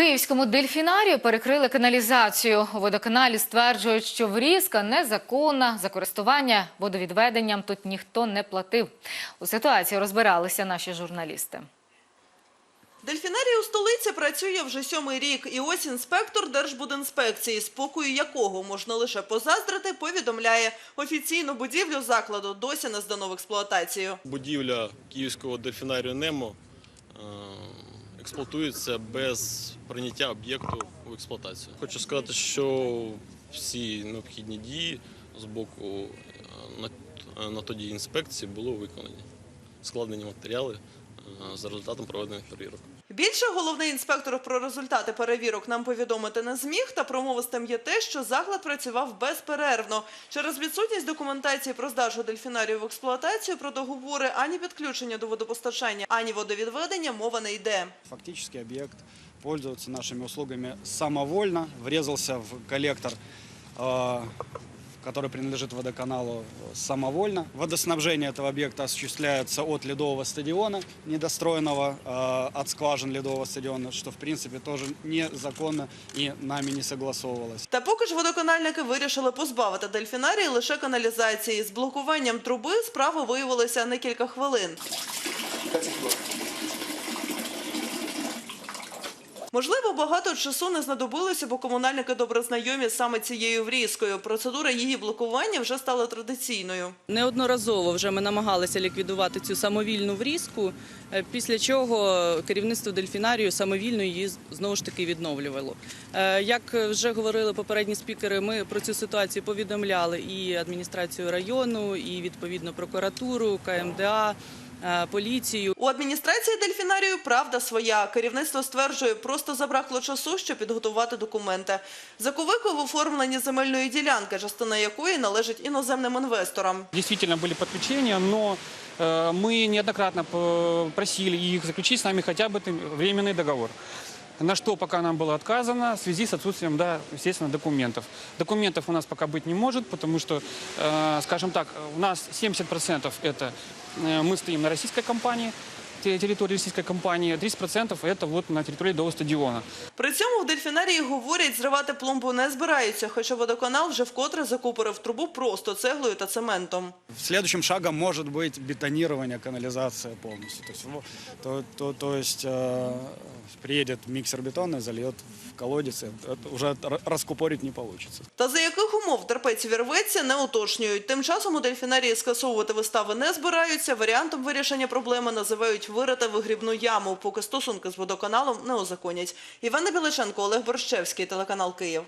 Київському дельфінарію перекрили каналізацію. У водоканалі стверджують, що врізка незаконна. За користування водовідведенням тут ніхто не платив. У ситуації розбиралися наші журналісти. Дельфінарій у столиці працює вже сьомий рік, і ось інспектор Держбудінспекції, спокою якого можна лише позаздрити, повідомляє, офіційну будівлю закладу досі не здано в експлуатацію. Будівля Київського дельфінарію Немо е, експлуатується без прийняття об'єкту в експлуатацію. Хочу сказати, що всі необхідні дії з боку е, на, на тоді інспекції були виконані. Складені матеріали за результатом проведених перевірок. Більше головний інспектор про результати перевірок нам повідомити не зміг, та промовистим є те, що заклад працював безперервно. Через відсутність документації про здачу дельфінарію в експлуатацію про договори ані підключення до водопостачання, ані водовідведення мова не йде. Фактически объект пользуется нашими услугами самовольно, врезался в коллектор, э, который принадлежит водоканалу э, самовольно. Водоснабжение этого объекта осуществляется от ледового стадиона, недостроенного э, от скважин ледового стадиона, что в принципе тоже незаконно и нами не согласовывалось. Та поки ж водоканальники вирішили позбавити дельфінарії лише каналізації. З блокуванням труби справа виявилася на кілька хвилин. Можливо, багато часу не знадобилося, бо комунальники добре знайомі саме цією врізкою. Процедура її блокування вже стала традиційною. Неодноразово вже ми намагалися ліквідувати цю самовільну врізку, е, після чого керівництво дельфінарію самовільно її знову ж таки відновлювало. Е, Як вже говорили попередні спікери, ми про цю ситуацію повідомляли і адміністрацію району, і відповідно прокуратуру, КМДА, поліцію. У адміністрації дельфінарію правда своя. Керівництво стверджує, просто забракло часу, щоб підготувати документи. Заковикою в оформленні земельної ділянки, частина якої належить іноземним інвесторам. Действительно были подключения, но э, мы неоднократно п- просили их заключить с нами хотя бы ты- временный договор. На что пока нам было отказано в связи с отсутствием, да, естественно, документов. Документов у нас пока быть не может, потому что, э, скажем так, у нас 70% это э, мы стоим на российской компании, те- территории российской компании, 30% это вот на территории до стадиона. При цьому в дельфінарії говорять, зривати пломбу не збираються, хоча водоканал вже вкотре закупорив трубу просто цеглою та цементом. Следующим шагом может быть бетонирование канализации полностью. То есть, во- то, то, то есть э, приедет миксер бетона, зальет в колодец, и это уже р- раскупорить не получится. Та за яких умов терпець вірветься, не уточнюють. Тим часом у дельфінарії скасовувати вистави не збираються. Варіантом вирішення проблеми називають вирити вигрібну яму, поки стосунки з водоканалом не узаконять. Івана Біличенко, Олег Борщевський, телеканал Київ.